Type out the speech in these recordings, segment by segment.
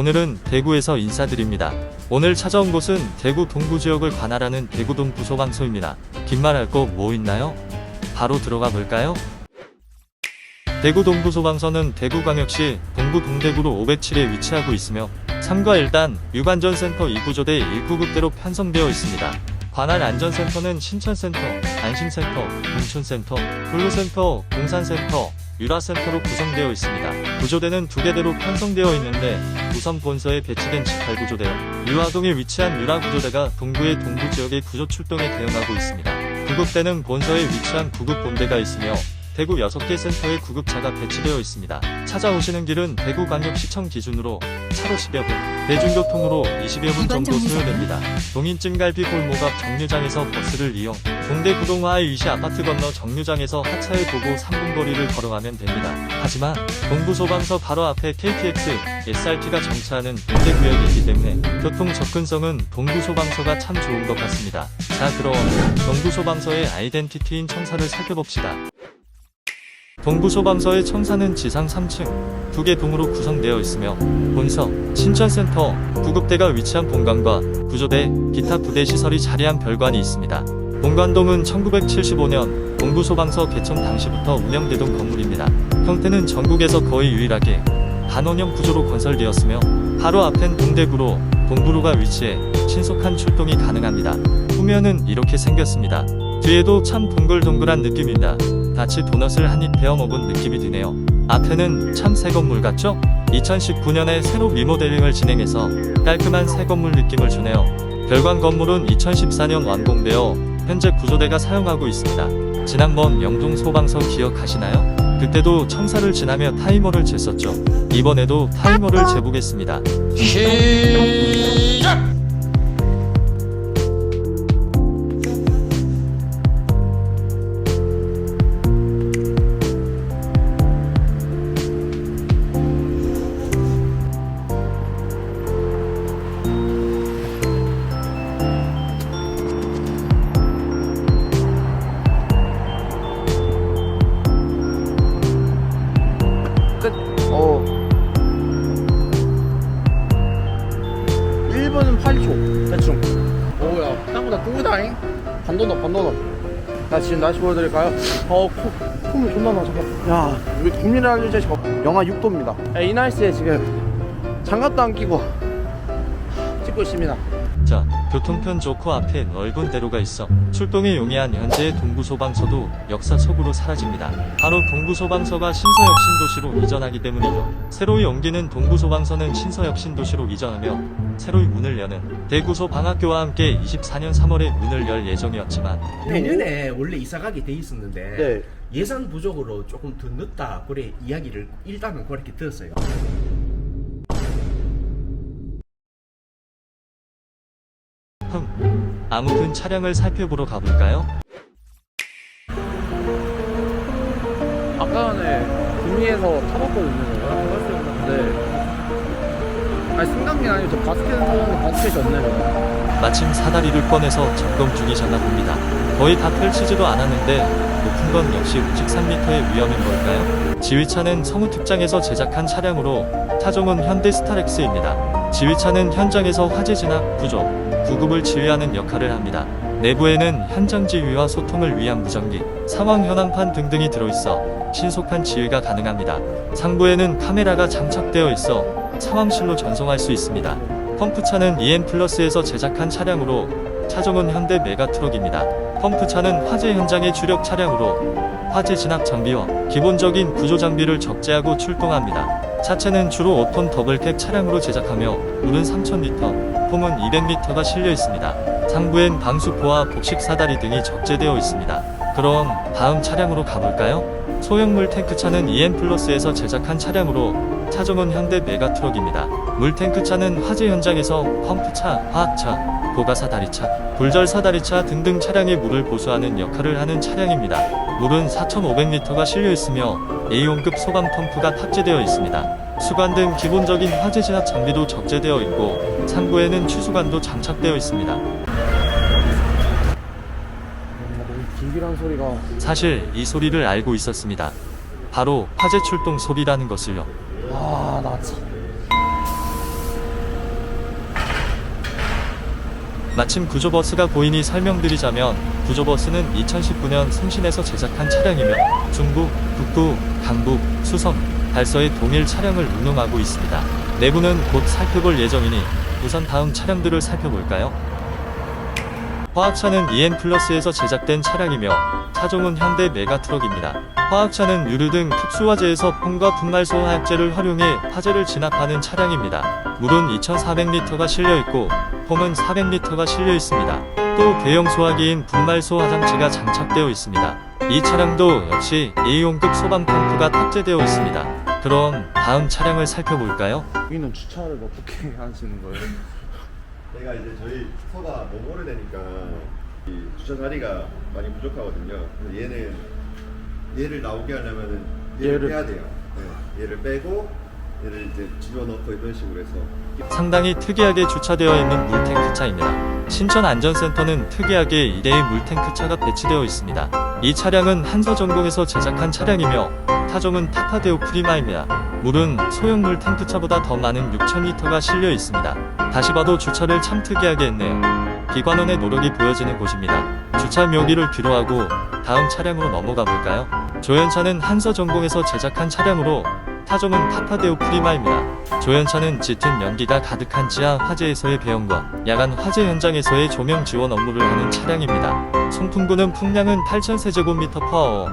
오늘은 대구에서 인사드립니다. 오늘 찾아온 곳은 대구 동구 지역을 관할하는 대구 동 부 소방서입니다. 긴말 할 거 뭐 있나요? 바로 들어가 볼까요? 대구 동부 소방서는 대구광역시 동부 동대구로 507에 위치하고 있으며 3과 1단 유관전센터 2구조대 1구급대로 편성되어 있습니다. 관할 안전센터는 신천센터, 안심센터, 공촌센터, 블루센터, 공산센터, 유라센터로 구성되어 있습니다. 구조대는 두 개대로 편성되어 있는데 우선 본서에 배치된 18구조대요. 유화동에 위치한 유라구조대가 동구의 동부 지역의 구조 출동에 대응하고 있습니다. 구급대는 본서에 위치한 구급본대가 있으며 대구 6개 센터에 구급차가 배치되어 있습니다. 찾아오시는 길은 대구광역시청 기준으로 차로 10여 분, 대중교통으로 20여 분 정도 소요됩니다. 동인찜갈비 골목 앞 정류장에서 버스를 이용, 동대 구동화의 위시 아파트 건너 정류장에서 하차에 도고 3분 거리를 걸어가면 됩니다. 하지만 동부소방서 바로 앞에 KTX, SRT가 정차하는 동대구역이기 때문에 교통 접근성은 동부소방서가 참 좋은 것 같습니다. 자 그럼 동부소방서의 아이덴티티인 청사를 살펴봅시다. 동부소방서의 청사는 지상 3층, 두 개 동으로 구성되어 있으며 본서, 신천센터, 구급대가 위치한 본관과 구조대, 기타 부대 시설이 자리한 별관이 있습니다. 본관동은 1975년 동부소방서 개청 당시부터 운영되던 건물입니다. 형태는 전국에서 거의 유일하게 단원형 구조로 건설되었으며 바로 앞엔 동대구로 동부로가 위치해 신속한 출동이 가능합니다. 후면은 이렇게 생겼습니다. 뒤에도 참 동글동글한 느낌입니다. 같이 도넛을 한 입 베어 먹은 느낌이 드네요. 앞에는 참 새 건물 같죠? 2019년에 새로 리모델링을 진행해서 깔끔한 새 건물 느낌을 주네요. 별관 건물은 2014년 완공되어 현재 구조대가 사용하고 있습니다. 지난번 영동 소방서 기억하시나요? 그때도 청사를 지나며 타이머를 쟀었죠. 이번에도 타이머를 재보겠습니다. 날씨 보여드릴까요? 어, 코, 콧물 존나 나, 잠깐. 야, 여기 국민의 저 영하 6도입니다. 이 날씨에 지금 장갑도 안 끼고 찍고 있습니다. 자, 교통편 좋고 앞에 넓은 대로가 있어 출동에 용이한 현재의 동부소방서도 역사 속으로 사라집니다. 바로 동부소방서가 신서역 신도시로 이전하기 때문이죠. 새로이 옮기는 동부소방서는 신서역 신도시로 이전하며 새로이 문을 여는 대구소 방학교와 함께 24년 3월에 문을 열 예정이었지만 내년에 원래 이사 가게 돼 있었는데 네. 예산 부족으로 조금 더 늦다 그래 이야기를 일단은 그렇게 들었어요. 아무튼 차량을 살펴보러 가볼까요? 아까 전에 구미에서 타봤거든요. 네. 아니, 승강기 아니고 저 바스켓 타봤는데 바스켓이 없네. 마침 사다리를 꺼내서 점검 중이셨나 봅니다. 거의 다 펼치지도 않았는데 높은 건 역시 우측 3m의 위험인 걸까요? 지휘차는 성우 특장에서 제작한 차량으로 차종은 현대 스타렉스입니다. 지휘차는 현장에서 화재 진압, 구조, 구급을 지휘하는 역할을 합니다. 내부에는 현장 지휘와 소통을 위한 무전기, 상황 현황판 등등이 들어있어 신속한 지휘가 가능합니다. 상부에는 카메라가 장착되어 있어 상황실로 전송할 수 있습니다. 펌프차는 EM 플러스에서 제작한 차량으로 차종은 현대 메가트럭입니다. 펌프차는 화재 현장의 주력 차량으로 화재 진압 장비와 기본적인 구조 장비를 적재하고 출동합니다. 차체는 주로 5톤 더블캡 차량으로 제작하며 물은 3,000리터, 폼은 200리터가 실려 있습니다. 상부엔 방수포와 복식 사다리 등이 적재되어 있습니다. 그럼 다음 차량으로 가볼까요? 소형물 탱크차는 EM 플러스에서 제작한 차량으로 차종은 현대 메가트럭입니다. 물탱크차는 화재 현장에서 펌프차, 화학차, 보가 사다리차, 불절 사다리차 등등 차량의 물을 보수하는 역할을 하는 차량입니다. 물은 4,500리터가 실려 있으며 A용급 소방 펌프가 탑재되어 있습니다. 수관 등 기본적인 화재 진압 장비도 적재되어 있고 상부에는 추수관도 장착되어 있습니다. 사실 이 소리를 알고 있었습니다. 바로 화재 출동 소리라는 것을요. 아, 나 참. 마침 구조버스가 보이니 설명드리자면 구조버스는 2019년 성신에서 제작한 차량이며 중부, 북부, 강북, 수성, 달서의 동일 차량을 운용하고 있습니다. 내부는 곧 살펴볼 예정이니 우선 다음 차량들을 살펴볼까요? 화학차는 EN 플러스에서 제작된 차량이며 차종은 현대 메가트럭입니다. 화학차는 유류 등 특수화재에서 폼과 분말소 화학제를 활용해 화재를 진압하는 차량입니다. 물은 2,400리터가 실려 있고 폼은 400리터가 실려 있습니다. 또 대형 소화기인 분말소 화장지가 장착되어 있습니다. 이 차량도 역시 A용급 소방 펌프가 탑재되어 있습니다. 그럼 다음 차량을 살펴볼까요? 여기는 주차를 어떻게 하시는 거예요? 내가 이제 저희 서가 너무 오래되니까 이 주차 자리가 많이 부족하거든요. 그래서 얘는 얘를 나오게 하려면은 얘를, 얘를- 빼야 돼요. 네, 얘를 빼고 얘를 이제 집어넣고 이런 식으로 해서 상당히 특이하게 주차되어 있는 물탱크차입니다. 신천 안전센터는 특이하게 2대의 물탱크차가 배치되어 있습니다. 이 차량은 한서전공에서 제작한 차량이며 타종은 타파데오 프리마입니다. 물은 소형 물탱크차보다 더 많은 6,000리터가 실려 있습니다. 다시 봐도 주차를 참 특이하게 했네요. 기관원의 노력이 보여지는 곳입니다. 주차 묘기를 뒤로 하고 다음 차량으로 넘어가 볼까요? 조연차는 한서전공에서 제작한 차량으로 타종은 타파데오 프리마입니다. 조연차는 짙은 연기가 가득한 지하 화재에서의 배영과 야간 화재 현장에서의 조명 지원 업무를 하는 차량입니다. 송풍구는 풍량은 8,000세제곱미터/어,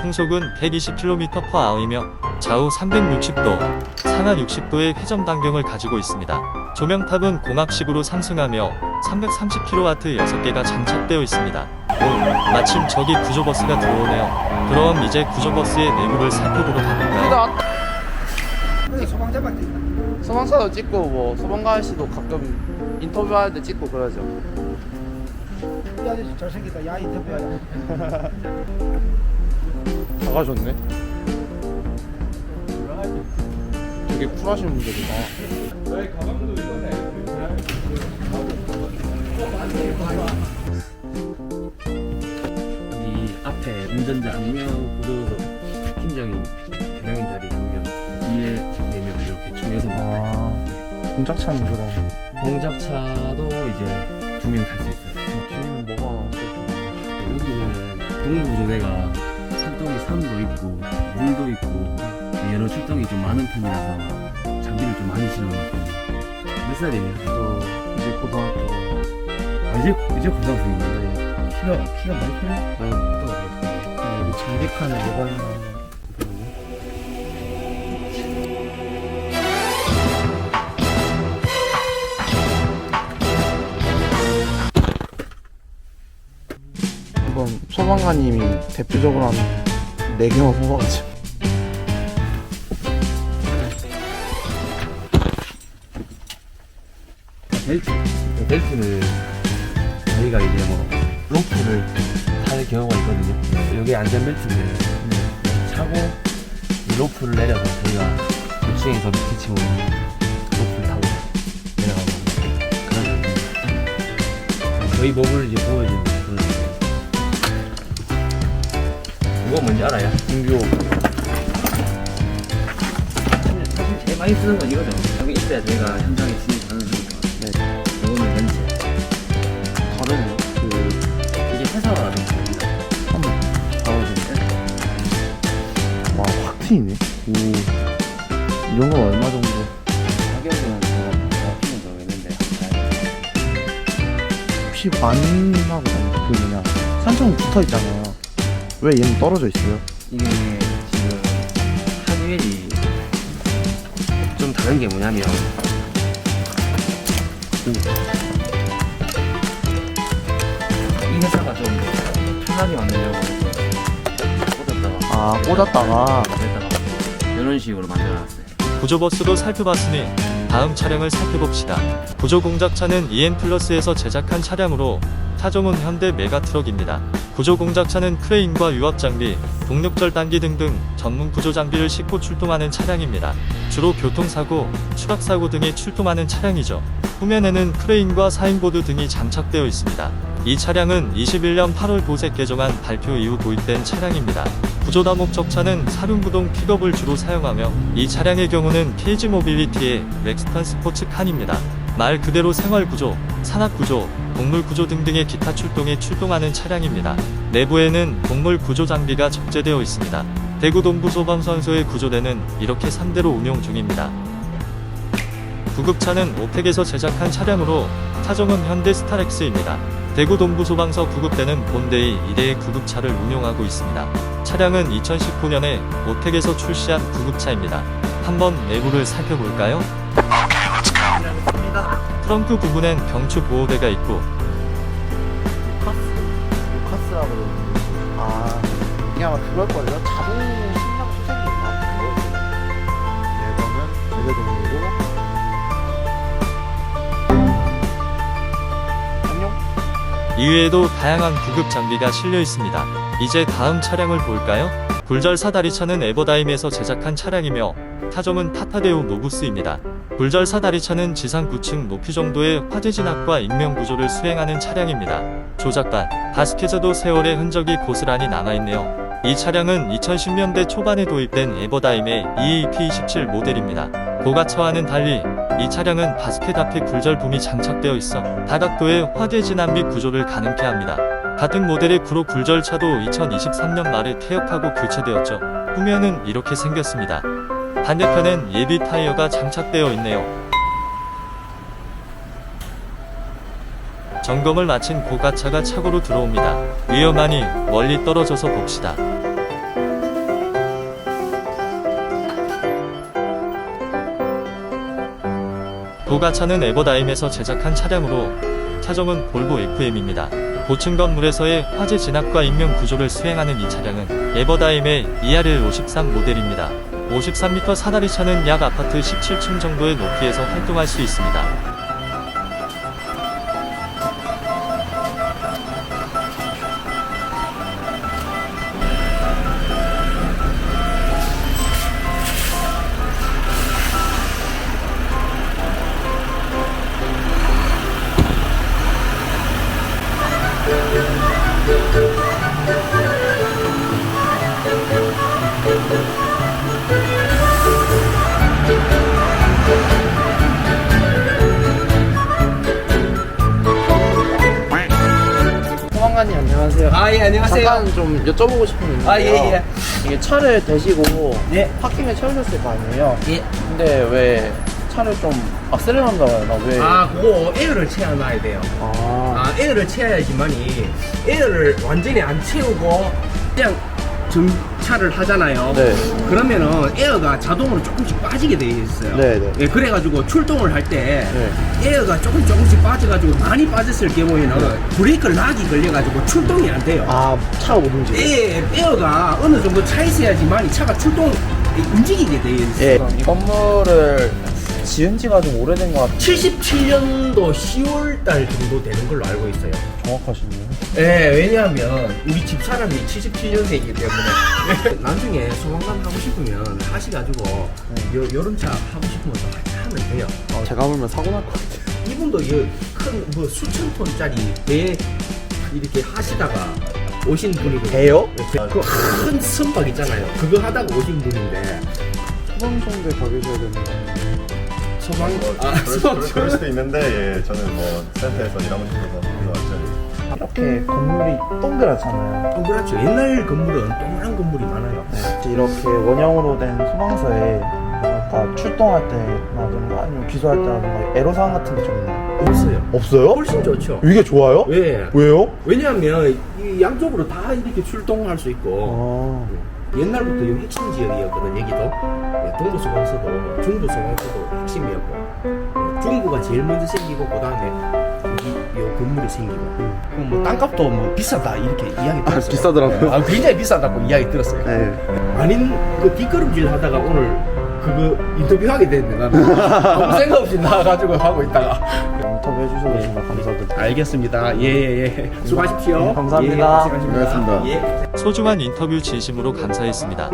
풍속은 120km/h이며 좌우 360도, 상하 60도의 회전 반경을 가지고 있습니다. 조명탑은 공합식으로 상승하며 330kW 6개가 장착되어 있습니다. 오, 마침 저기 구조버스가 들어오네요. 그럼 이제 구조버스의 내부를 살펴보러 가볼까요? 여기 소방차밖에 소방차도 찍고 뭐 소방관 씨도 가끔 인터뷰할 때 찍고 그러죠. 이 아저씨 잘생겼다. 야 인터뷰하자. 다 가셨네. 되게 쿨하신 분들이다. 이 앞에 운전자 한 명, 공작차는 그럼 공작차도 이제 두 명 탈 수 있어요. 뒤에는 뭐가? 여기는 동부조대가 출동이 산도 있고 물도 있고 여러 출동이 좀 많은 편이라서 장비를 좀 많이 실어놨거든요. 몇 살이에요? 저 이제 고등학교 아, 이제 이제 고등학생인데 키가 키가 많이 크네. 어, 또. 여기 장비칸에 뭐가 있나. 소방관님이 대표적으로 하는 네 개만 뽑아가지고 벨트. 이 벨트는 저희가 이제 뭐 로프를 탈 경우가 있거든요. 여기 안전벨트는 차고 이 로프를 내려서 저희가 2층에서 밑에 층으로 로프를 타고 내려가는 그런. 저희 몸을 이제 보여주는 이거 뭔지 알아요? 등교 사실, 제일 많이 쓰는 건 이거죠. 여기 있어야 저희가 현장에 진입 가능하니까. 네. 이거는 렌즈. 다르네요. 그 이게 다릅니다. 한번 봐보세요. 와확 트이네. 오 이런 건 얼마 정도? 가격은 제가 정확히는 모르겠는데 혹시 만하고 그 뭐냐 산청 붙어 있잖아요. 왜 얘는 떨어져 있어요? 이게 지금 하드웰이 좀 다른 게 뭐냐면 이 회사가 좀 편하게 만들려고 꽂았다가 아 꽂았다가 이런 식으로 만들어놨어요. 구조버스도 살펴봤으니 다음 차량을 살펴봅시다. 구조공작차는 EN 플러스에서 제작한 차량으로 타종은 현대 메가트럭입니다. 구조공작차는 크레인과 유압 장비, 동력절 단기 등등 전문 구조 장비를 싣고 출동하는 차량입니다. 주로 교통사고, 추락사고 등에 출동하는 차량이죠. 후면에는 크레인과 사인보드 등이 장착되어 있습니다. 이 차량은 21년 8월 도색 개정안 발표 이후 도입된 차량입니다. 구조다 목 적차는 사륜구동 픽업을 주로 사용하며 이 차량의 경우는 KG 모빌리티의 렉스턴 스포츠 칸입니다. 말 그대로 생활구조, 산악구조, 곡물 구조 등등의 기타 출동에 출동하는 차량입니다. 내부에는 곡물 구조 장비가 적재되어 있습니다. 대구 동부 소방선소의 구조대는 이렇게 3대로 운용 중입니다. 구급차는 오텍에서 제작한 차량으로 차종은 현대 스타렉스입니다. 대구 동부소방서 구급대는 본대의 2대의 구급차를 운용하고 있습니다. 차량은 2019년에 오텍에서 출시한 구급차입니다. 한번 내부를 살펴볼까요? 트렁크 부분엔 병추 보호대가 있고 루카스라고 그러는데 아 이게 아마 그걸걸요? 자동 식량 수색인가 레버는 레버등이고 이외에도 다양한 구급 장비가 실려 있습니다. 이제 다음 차량을 볼까요? 굴절 사다리차는 에버다임에서 제작한 차량이며 타점은 타타데우 노부스입니다. 굴절 사다리차는 지상 9층 높이 정도의 화재 진압과 인명 구조를 수행하는 차량입니다. 조작관 바스켓에도 세월의 흔적이 고스란히 남아있네요. 이 차량은 2010년대 초반에 도입된 에버다임의 EAP27 모델입니다. 고가차와는 달리 이 차량은 바스켓 앞에 굴절 붐이 장착되어 있어 다각도의 화재 진압 및 구조를 가능케 합니다. 같은 모델의 구로 굴절차도 2023년 말에 퇴역하고 교체되었죠. 후면은 이렇게 생겼습니다. 반대편엔 예비 타이어가 장착되어 있네요. 점검을 마친 고가차가 차고로 들어옵니다. 위험하니 멀리 떨어져서 봅시다. 고가차는 에버다임에서 제작한 차량으로 차종은 볼보 FM입니다. 고층 건물에서의 화재 진압과 인명 구조를 수행하는 이 차량은 에버다임의 ERL53 모델입니다. 53m 사다리 차는 약 아파트 17층 정도의 높이에서 활동할 수 있습니다. 아 예 안녕하세요. 잠깐 좀 여쭤보고 싶은 게 있는데요 아, 예, 예. 이게 차를 대시고 예. 파킹을 채우셨을 거 아니에요 예. 근데 왜 차를 좀 악셀레한다고 해나 왜? 아 그거 에어를 채워놔야 돼요. 아. 아 에어를 채워야지만이 에어를 완전히 안 채우고 그냥 정차를 하잖아요. 네. 그러면은 에어가 자동으로 조금씩 빠지게 돼 있어요. 네, 네. 예, 그래가지고 출동을 할 때 네. 에어가 조금 조금씩 빠져가지고 많이 빠졌을 경우에는 브레이크 락이 걸려가지고 출동이 안 돼요. 아 차가 못 움직여 에 에어가 어느 정도 차 있어야지만 이 차가 출동 움직이게 돼 있어요. 예. 이 건물을 지은 지가 좀 오래된 것 같아요 77년도 10월 달 정도 되는 걸로 알고 있어요. 정확하시네요 예, 왜냐하면 우리 집 사람이 77년생이기 때문에 나중에 소방관 하고 싶으면 하시가지고 요, 여름차 하고 싶으면 또 하면 돼요. 어, 제가 보면 사고 날 것 같아요 이분도 큰뭐 수천 톤짜리 배 이렇게 하시다가 오신 분이고 배요? 그큰 선박 있잖아요. 그거 하다가 오신 분인데 소방청대 가 계셔야 되는데 소방 아 그럴, 수- 그럴, 그럴 수도 있는데 예, 저는 뭐 센터에서 일하고 싶어서 불러왔죠. 이렇게 건물이 동그랗잖아요 동그랗죠. 옛날 건물은 동그란 건물이 많아요. 이렇게 원형으로 된 소방서에 뭐랄까 출동할 때라든가 아니면 기소할 때라든가 애로사항 같은 게 좀 있나요? 없어요. 없어요? 훨씬 좋죠. 이게 좋아요? 왜? 왜요? 왜냐하면 이 양쪽으로 다 이렇게 출동할 수 있고 아, 옛날부터 이 핵심 지역이었거든 여기도 예, 동부 소방서도 중부 소방서도 핵심이었고 예, 중부가 제일 먼저 생기고 그 다음에 여기 요 건물이 생기고 그럼 뭐 땅값도 뭐 비싸다 이렇게 이야기 들었어요. 비싸더라고요. 아 굉장히 비싸다고 이야기 들었어요. 네. 아닌 그 뒷걸음질 하다가 오늘 그거 인터뷰하게 됐네 나는 아무 생각 없이 나와가지고 하고 있다가 인터뷰 해 주셔서 정말 감사드립니다. 알겠습니다. 예예예. 수고하십시오. 네, 감사합니다. 예. 고맙습니다. 예. 소중한 인터뷰 진심으로 감사했습니다.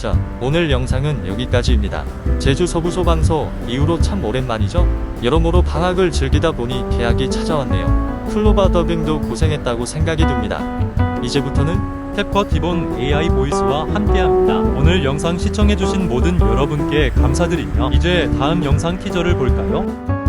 자, 오늘 영상은 여기까지입니다. 제주 서부 소방서 이후로 참 오랜만이죠? 여러모로 방학을 즐기다 보니 계약이 찾아왔네요. 클로바 더빙도 고생했다고 생각이 듭니다. 이제부터는 탭과 기본 AI 보이스와 함께합니다. 오늘 영상 시청해주신 모든 여러분께 감사드리며 이제 다음 영상 티저를 볼까요?